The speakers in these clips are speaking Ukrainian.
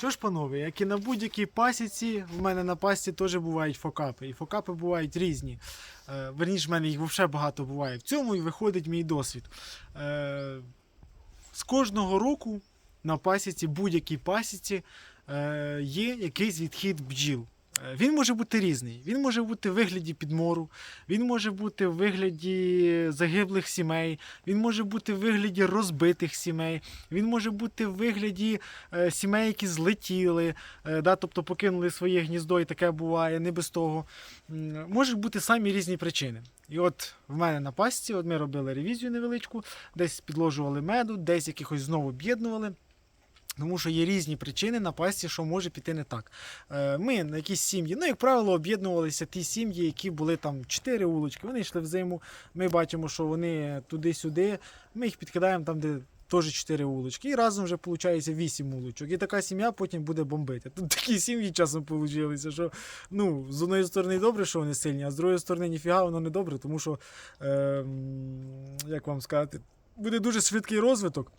Що ж, панове, як і на будь-якій пасіці, в мене на пасіці теж бувають фокапи. І фокапи бувають різні. Е, верніше, в мене їх взагалі багато буває. В цьому і виходить мій досвід. Е, з кожного року на пасіці, будь-якій пасіці, е, є якийсь відхід бджіл. Е, Він може бути різний. Він може бути в вигляді підмору, він може бути в вигляді загиблих сімей, він може бути в вигляді розбитих сімей, він може бути в вигляді е, сімей, які злетіли, е, да, тобто покинули своє гніздо, і таке буває, не без того. Можуть бути самі різні причини. І от в мене на пасіці, от ми робили ревізію невеличку, десь підложували меду, десь якихось знову об'єднували. Тому що є різні причини на пасті, що може піти не так. Е, Ми на якісь сім'ї, ну, як правило, об'єднувалися ті сім'ї, які були там 4 вулочки. Вони йшли в зиму. Ми бачимо, що вони туди-сюди. Ми їх підкидаємо там, де теж 4 вулочки. І разом вже виходить 8 вулочок. І така сім'я потім буде бомбити. Тут такі сім'ї часом вийшли, що ну, з одної сторони добре, що вони сильні, а з другої сторони ніфіга воно не добре, тому що, е, як вам сказати, буде дуже швидкий розвиток.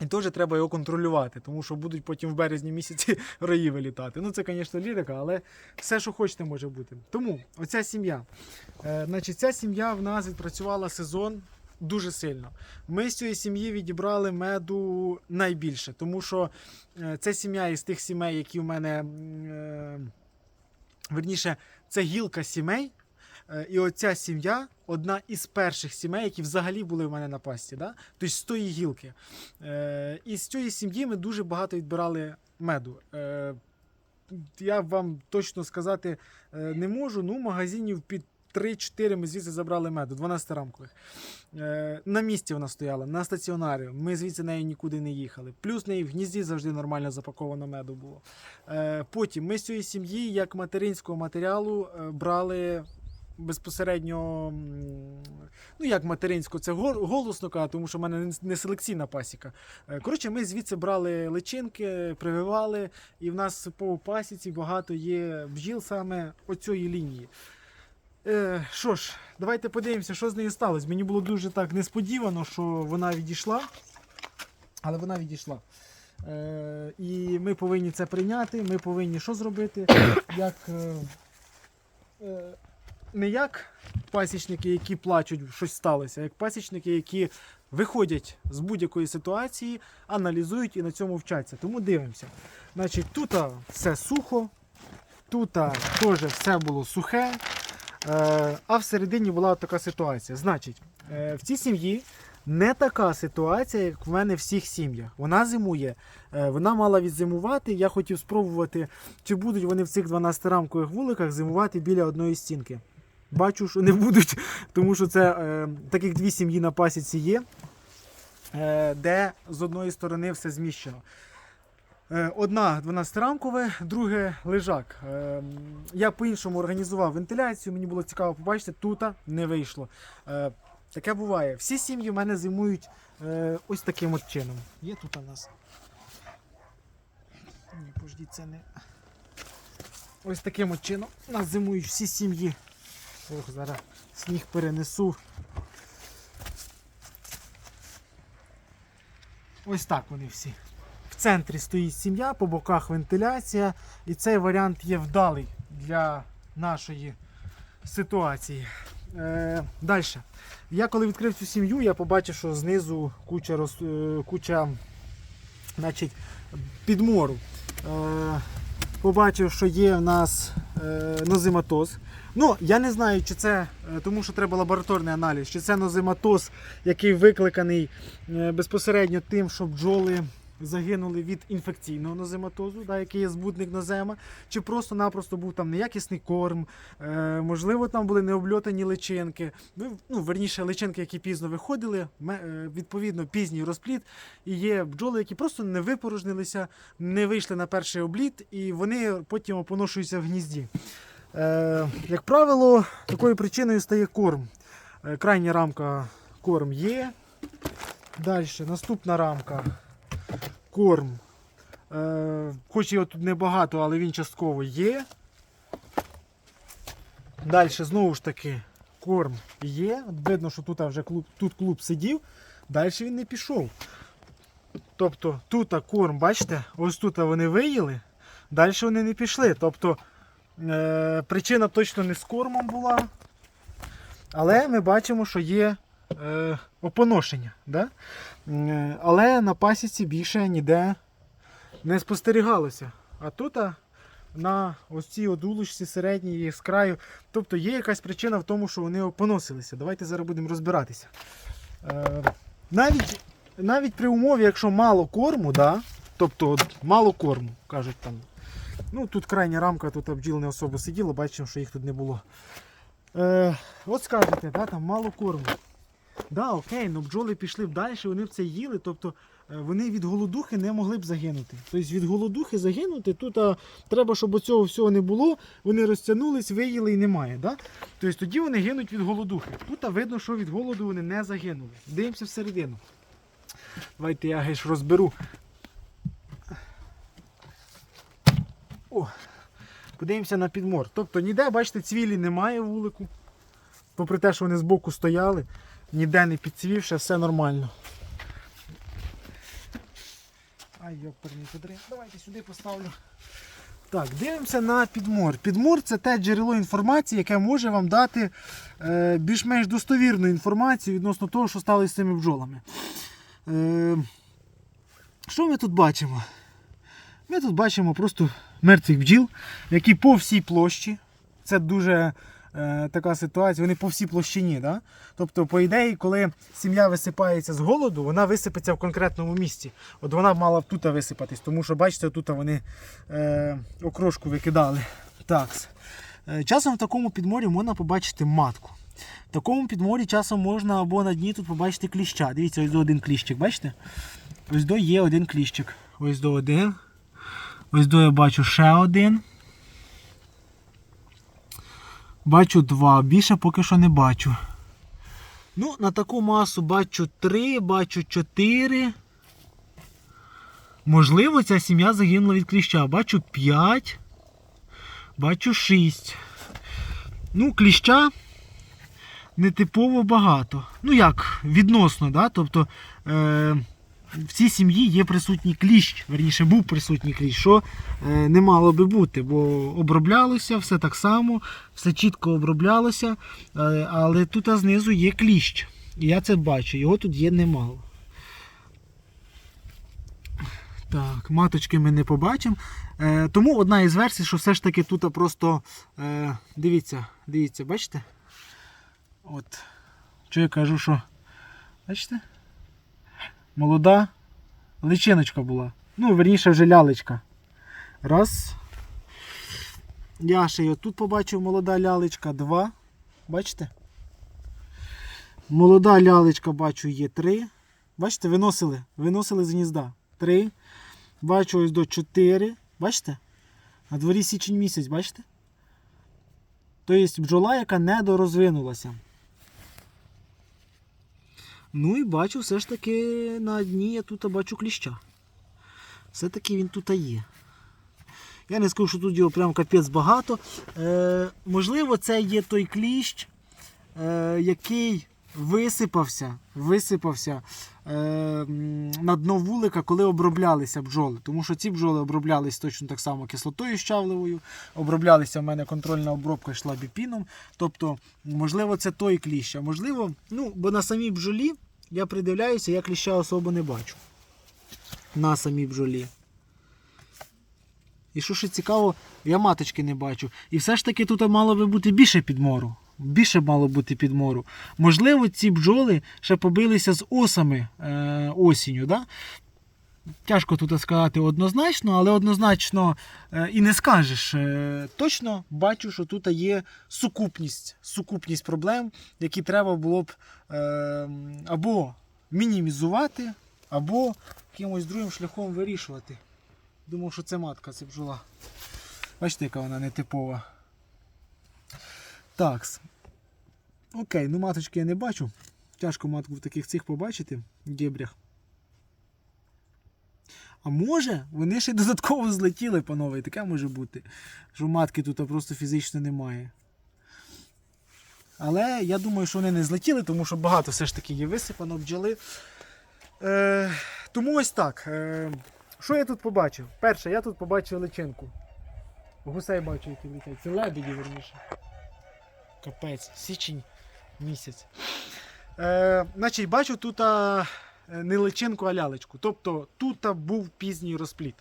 І теж треба його контролювати, тому що будуть потім в березні місяці раї вилітати. Ну, це, звісно, лірика, але все, що хочете, може бути. Тому оця сім'я. Е, значить, ця сім'я в нас відпрацювала сезон дуже сильно. Ми з цієї сім'ї відібрали меду найбільше, тому що е, це сім'я із тих сімей, які в мене. Е, верніше, це гілка сімей. Е, І оця сім'я одна із перших сімей, які взагалі були в мене на пасті. Да? Тобто з тої гілки. Е, і з цієї сім'ї ми дуже багато відбирали меду. Е, я вам точно сказати не можу. Ну, магазинів під 3-4 ми звідси забрали меду, 12 рамкових. На місці вона стояла, на стаціонарі. Ми звідси нею нікуди не їхали. Плюс неї в гнізді завжди нормально запаковано меду було. Потім ми з цієї сім'ї, як материнського матеріалу, брали безпосередньо, ну як материнську, це голосно кажу, тому що в мене не- не селекційна пасіка. Е, Коротше, ми звідси брали личинки, прививали, і в нас по пасіці багато є бджіл саме оцієї лінії. Е, що ж, давайте подивимося, що з нею сталося. Мені було дуже так несподівано, що вона відійшла, але вона відійшла. Е, і ми повинні це прийняти. Ми повинні що зробити? Як, е, е, не як пасічники, які плачуть, щось сталося, а як пасічники, які виходять з будь-якої ситуації, аналізують і на цьому вчаться. Тому дивимося. Значить, тут все сухо, тут теж все було сухе. Е, а всередині була така ситуація. Значить, е, в цій сім'ї не така ситуація, як в мене в всіх сім'ях. Вона зимує. Е, Вона мала відзимувати. Я хотів спробувати, чи будуть вони в цих 12-рамкових вуликах зимувати біля одної стінки. Бачу, що не будуть, тому що це е, таких дві сім'ї на пасіці є, е, де з одної сторони все зміщено. Е, Одна 12-рамкове, друге лежак. Е, Я по-іншому організував вентиляцію, мені було цікаво побачити, тут не вийшло. Е, Таке буває. Всі сім'ї в мене зимують ось таким от чином. Є тут у нас. Ні, пождіть, це не. Ось таким от чином. У нас зимують всі сім'ї. Ох, зараз сніг перенесу. Ось так вони всі. В центрі стоїть сім'я, по боках вентиляція, і цей варіант є вдалий для нашої ситуації. Е, Далі. Я коли відкрив цю сім'ю, я побачив, що знизу куча, роз, е, куча значить, підмору. Е, побачив, що є в нас е, нозематоз. Ну, я не знаю, чи це, е, тому що треба лабораторний аналіз, чи це нозематоз, який викликаний е, безпосередньо тим, що бджоли загинули від інфекційного нозематозу, да, який є збутник нозема, чи просто-напросто був там неякісний корм, е, можливо, там були необльотані личинки. Ну, верніше, личинки, які пізно виходили, відповідно, пізній розплід. І є бджоли, які просто не випорожнилися, не вийшли на перший обліт, і вони потім опоношуються в гнізді. Е, як правило, такою причиною стає корм. Е, крайня рамка корм є. Далі, наступна рамка корм. Е, хоч його тут небагато, але він частково є. Далі, знову ж таки, корм є. Видно, що тут вже клуб, тут клуб сидів. Далі він не пішов. Тобто тут корм, бачите, ось тут вони виїли, далі вони не пішли. Тобто е, причина точно не з кормом була. Але ми бачимо, що є е, опоношення. Да? Е, але на пасіці більше ніде не спостерігалося. А тут на ось цій одулочці середній з краю. Тобто є якась причина в тому, що вони поносилися. Давайте зараз будемо розбиратися. Навіть, навіть при умові, якщо мало корму, да, тобто мало корму, кажуть там. Ну, тут крайня рамка, тут бджіл не особо сиділо, бачимо, що їх тут не було. Е, от скажете, да, там мало корму. Да, окей, ну бджоли пішли б далі, вони б це їли, тобто е, вони від голодухи не могли б загинути. Тобто від голодухи загинути, тут а, треба, щоб цього всього не було, вони розтягнулись, виїли і немає. Да? Тобто тоді вони гинуть від голодухи. Тут а, видно, що від голоду вони не загинули. Дивимося всередину. Давайте я геш розберу. О, подивимося на підмор. Тобто ніде, бачите, цвілі немає вулику. Попри те, що вони збоку стояли, ніде не підцвівши, все нормально. Ай, йоперний кудри. Давайте сюди поставлю. Так, дивимося на підмор. Підмор це те джерело інформації, яке може вам дати е, більш-менш достовірну інформацію відносно того, що сталося з цими бджолами. Е, що ми тут бачимо? Ми тут бачимо просто мертвих бджіл, які по всій площі. Це дуже е, така ситуація, вони по всій площині. Да? Тобто, по ідеї, коли сім'я висипається з голоду, вона висипеться в конкретному місці. От вона мала б тут висипатись, тому що, бачите, тут вони е, окрошку викидали. Так. Е, Часом в такому підморі можна побачити матку. В такому підморі часом можна або на дні тут побачити кліща. Дивіться, ось до один кліщик, бачите? Ось до є один кліщик. Ось до один. Ось до я бачу ще один. Бачу два. Більше поки що не бачу. Ну, на таку масу бачу три, бачу чотири. Можливо, ця сім'я загинула від кліща. Бачу 5. Бачу 6. Ну, кліща нетипово багато. Ну як, відносно, да? тобто е, в цій сім'ї є присутній кліщ, верніше був присутній кліщ, що е, не мало би бути, бо оброблялося все так само, все чітко оброблялося, е, але тут а знизу є кліщ. І я це бачу, його тут є немало. Так, маточки ми не побачимо. Е, тому одна із версій, що все ж таки тут просто е, дивіться, дивіться, бачите? От, що я кажу, що. Бачите? Молода личиночка була. Ну, верніше вже лялечка. Раз. Я ще й отут побачив молода лялечка. Два. Бачите? Молода лялечка, бачу, є три. Бачите, виносили. Виносили з гнізда. Три. Бачу ось до 4. Бачите? На дворі січень місяць, бачите? Тобто бджола, яка недорозвинулася. Ну і бачу, все ж таки на дні я тут бачу кліща. Все-таки він тут є. Я не скажу, що тут його прям капець багато. Е, можливо, це є той кліщ, е, який висипався, висипався е, на дно вулика, коли оброблялися бджоли. Тому що ці бджоли оброблялись точно так само кислотою щавливою, оброблялися в мене контрольна обробка йшла біпіном. Тобто, можливо, це той кліщ. А можливо, ну, бо на самій бджолі я придивляюся, я кліща особо не бачу. На самій бджолі. І що ще цікаво, я маточки не бачу. І все ж таки тут мало би бути більше підмору. Більше мало бути підмору. Можливо, ці бджоли ще побилися з осами е, осінню. Да? Тяжко тут сказати однозначно, але однозначно е, і не скажеш. Е, точно бачу, що тут є сукупність, сукупність проблем, які треба було б е, або мінімізувати, або якимось другим шляхом вирішувати. Думав, що це матка, це бджола. Бачите, яка вона нетипова. Так. Окей, ну маточки я не бачу. Тяжко матку в таких цих побачити в дібрях. А може, вони ще й додатково злетіли, панове, і таке може бути. Що матки тут просто фізично немає. Але я думаю, що вони не злетіли, тому що багато все ж таки є висипано бджоли. Е, Тому ось так. Е, що я тут побачив? Перше, я тут побачив личинку. Гусей бачу, які летять. Це лебеді, верніше. Капець, січень місяць. Е, значить, бачу тут а, не личинку, а лялечку. Тобто тут був пізній розпліт.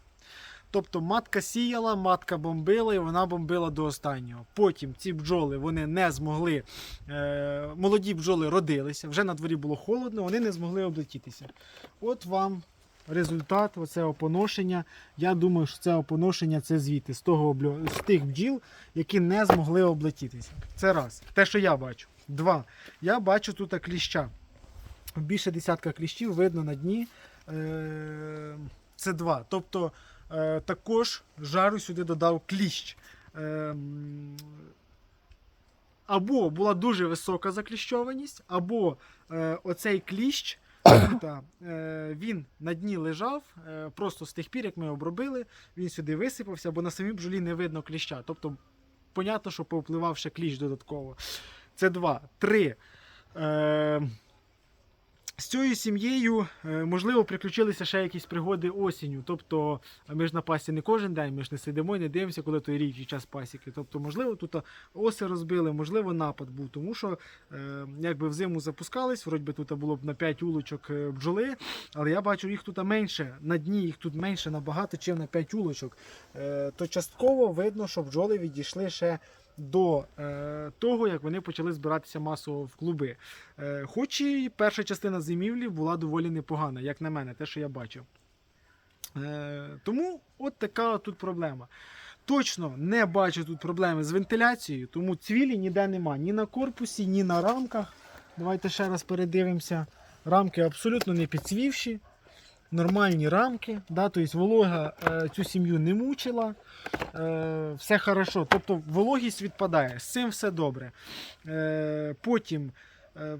Тобто матка сіяла, матка бомбила і вона бомбила до останнього. Потім ці бджоли вони не змогли. Е, молоді бджоли родилися, вже на дворі було холодно, вони не змогли облетітися. От вам результат оцього поношення. Я думаю, що це опоношення це звідти, з, того, з тих бджіл, які не змогли облетітися. Це раз. Те, що я бачу. Два. Я бачу тут кліща. Більше десятка кліщів видно на дні. Е, Це два. Тобто е, також жару сюди додав кліщ. Е, Або була дуже висока закліщованість, або оцей кліщ. Та, е, він на дні лежав, е, просто з тих пір, як ми обробили, він сюди висипався, бо на самій бджолі не видно кліща. Тобто, понятно, що повпливав ще кліщ додатково. Це два. Три. Е, з цією сім'єю, е, можливо, приключилися ще якісь пригоди осінню. Тобто, ми ж на пасі не кожен день, ми ж не сидимо і не дивимося, коли той рік і час пасіки. Тобто, можливо, тут оси розбили, можливо, напад був, тому що е, якби взиму запускались, вроді би тут було б на 5 улочок е, бджоли, але я бачу, їх тут менше, на дні їх тут менше набагато, чим на 5 улочок. Е, то частково видно, що бджоли відійшли ще до е, того, як вони почали збиратися масово в клуби. Е, хоч і перша частина зимівлі була доволі непогана, як на мене, те, що я бачив. Е, тому от така тут проблема. Точно не бачу тут проблеми з вентиляцією, тому цвілі ніде нема. Ні на корпусі, ні на рамках. Давайте ще раз передивимося. Рамки абсолютно не підцвівші. Нормальні рамки, да, тобто волога е, цю сім'ю не мучила. Е, все хорошо. Тобто вологість відпадає, з цим все добре. Е, потім е,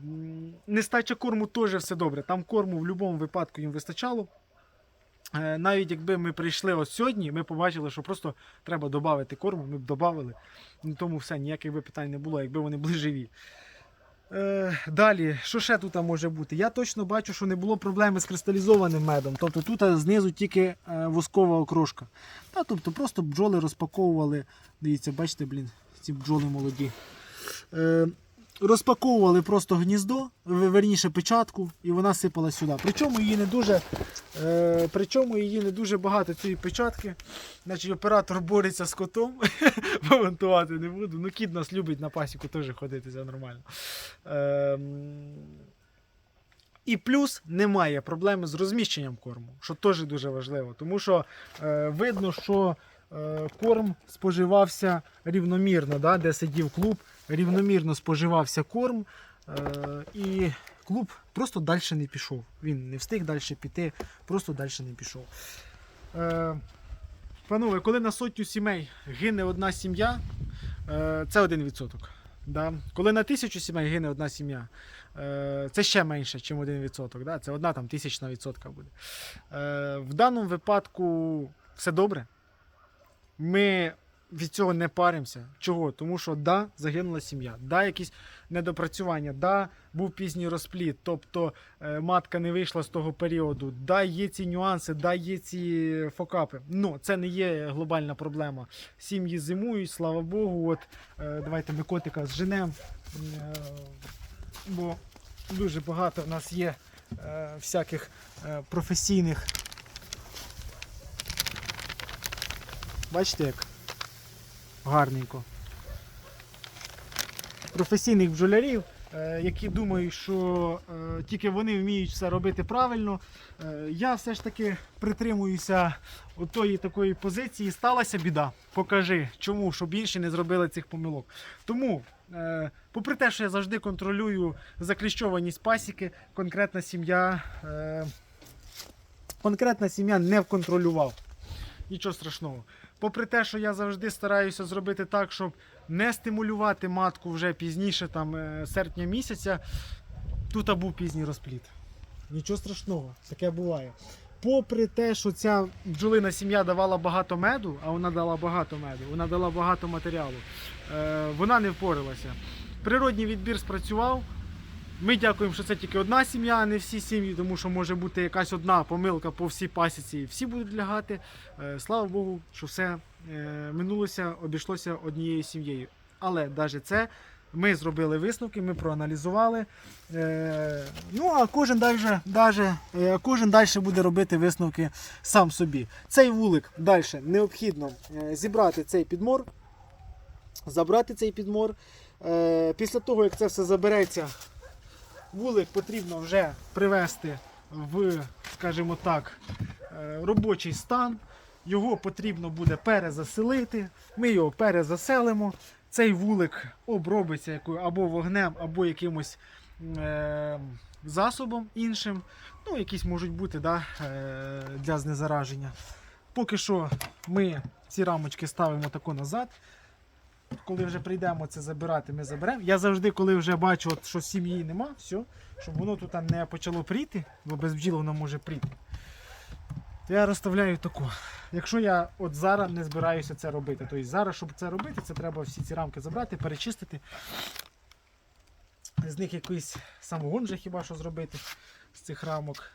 нестача корму теж все добре. Там корму в будь-якому випадку їм вистачало. Е, навіть якби ми прийшли ось сьогодні, ми побачили, що просто треба додати корму, ми б додали. Ну, тому все, ніяких би питань не було, якби вони були живі. Е, далі, що ще тут може бути? Я точно бачу, що не було проблеми з кристалізованим медом. Тобто тут е, знизу тільки е, воскова окрошка. Та, тобто просто бджоли розпаковували. Дивіться, бачите, блін, ці бджоли молоді. Е, розпаковували просто гніздо, верніше печатку, і вона сипала сюди. Причому її не дуже, е, причому її не дуже багато цієї печатки. Значить, оператор бореться з котом. Коментувати не буду. Ну, кіт нас любить на пасіку теж ходити, це нормально. Ем... І плюс немає проблеми з розміщенням корму, що теж дуже важливо. Тому що е, видно, що е, корм споживався рівномірно, да, де сидів клуб, рівномірно споживався корм. Е, і клуб просто далі не пішов. Він не встиг далі піти, просто далі не пішов. Е, панове, коли на сотню сімей гине одна сім'я, е, це 1%. Да? Коли на тисячу сімей гине одна сім'я, це ще менше, ніж 1%. Да? Це одна там тисячна відсотка буде. В даному випадку все добре. Ми від цього не паримося. Чого? Тому що да, загинула сім'я, да, якісь недопрацювання, да, був пізній розпліт, тобто е, матка не вийшла з того періоду, да, є ці нюанси, да, є ці фокапи. Ну, це не є глобальна проблема. Сім'ї зимують, слава Богу. От е, давайте ми котика зженемо, е, бо дуже багато в нас є всяких професійних. Бачите, як гарненько. Професійних бджолярів, е, які думають, що е, тільки вони вміють все робити правильно. Е, я все ж таки притримуюся отої такої позиції. Сталася біда. Покажи, чому, щоб інші не зробили цих помилок. Тому, попри те, що я завжди контролюю закліщованість пасіки, конкретна сім'я. Конкретна сім'я не вконтролював. Нічого страшного. Попри те, що я завжди стараюся зробити так, щоб не стимулювати матку вже пізніше, там е, серпня місяця, тут був пізній розпліт. Нічого страшного, таке буває. Попри те, що ця бджолина сім'я давала багато меду, а вона дала багато меду, вона дала багато матеріалу, е, вона не впоралася. Природній відбір спрацював, Ми дякуємо, що це тільки одна сім'я, а не всі сім'ї, тому що може бути якась одна помилка по всій пасіці, і всі будуть лягати. Е, Слава Богу, що все е, минулося, обійшлося однією сім'єю. Але навіть це ми зробили висновки, ми проаналізували. Е, ну а кожен далі, даже, кожен далі буде робити висновки сам собі. Цей вулик далі необхідно зібрати цей підмор, забрати цей підмор. Після того, як це все забереться, вулик потрібно вже привести в, скажімо так, е, робочий стан. Його потрібно буде перезаселити. Ми його перезаселимо. Цей вулик обробиться або вогнем, або якимось е, засобом іншим. Ну, якісь можуть бути да, е, для знезараження. Поки що ми ці рамочки ставимо тако назад. Коли вже прийдемо це забирати, ми заберемо. Я завжди, коли вже бачу, от, що сім'ї нема, все, щоб воно тут не почало пріти, бо без бджіл воно може пріти. То я розставляю таку. Якщо я от зараз не збираюся це робити, тобто зараз, щоб це робити, це треба всі ці рамки забрати, перечистити. З них якийсь самогон вже хіба що зробити з цих рамок.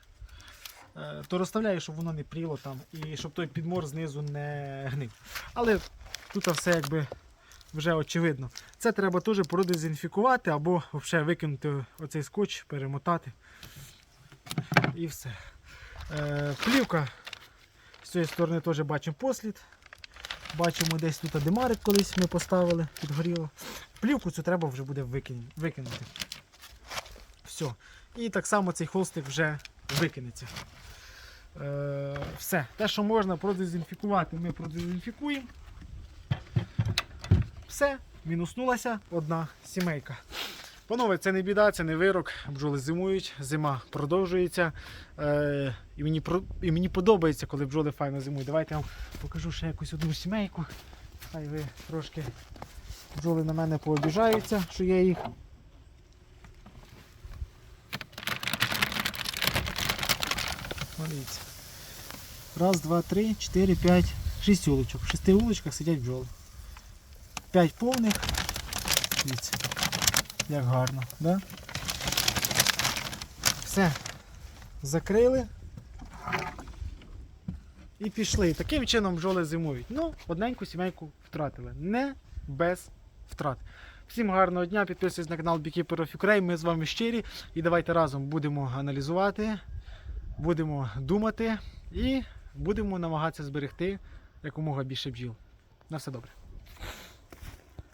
Е, То розставляю, щоб воно не пріло там і щоб той підмор знизу не гнив. Але тут все якби вже очевидно. Це треба теж продезінфікувати або взагалі викинути оцей скотч, перемотати. І все. Е, плівка. З цієї сторони теж бачимо послід. Бачимо десь тут димарик колись ми поставили, підгоріло. Плівку цю треба вже буде викинути. Все. І так само цей холстик вже викинеться. Е, все. Те, що можна продезінфікувати, ми продезінфікуємо. Все, мінуснулася одна сімейка. Панове, це не біда, це не вирок. Бджоли зимують, зима продовжується. Е, і, мені, і мені подобається, коли бджоли файно зимують. Давайте я вам покажу ще якусь одну сімейку. Хай ви трошки бджоли на мене пообіжаються, що я їх. Смотрите. Раз, два, три, чотири, п'ять, шість улочок. В шести улочках сидять бджоли. П'ять повних. Дивіться, як гарно, да? Все. Закрили. І пішли. Таким чином бджоли зимують. Ну, одненьку сімейку втратили. Не без втрат. Всім гарного дня, підписуйтесь на канал Beekeeper of Ukraine. Ми з вами щирі. І давайте разом будемо аналізувати, будемо думати і будемо намагатися зберегти якомога більше бджіл. На все добре.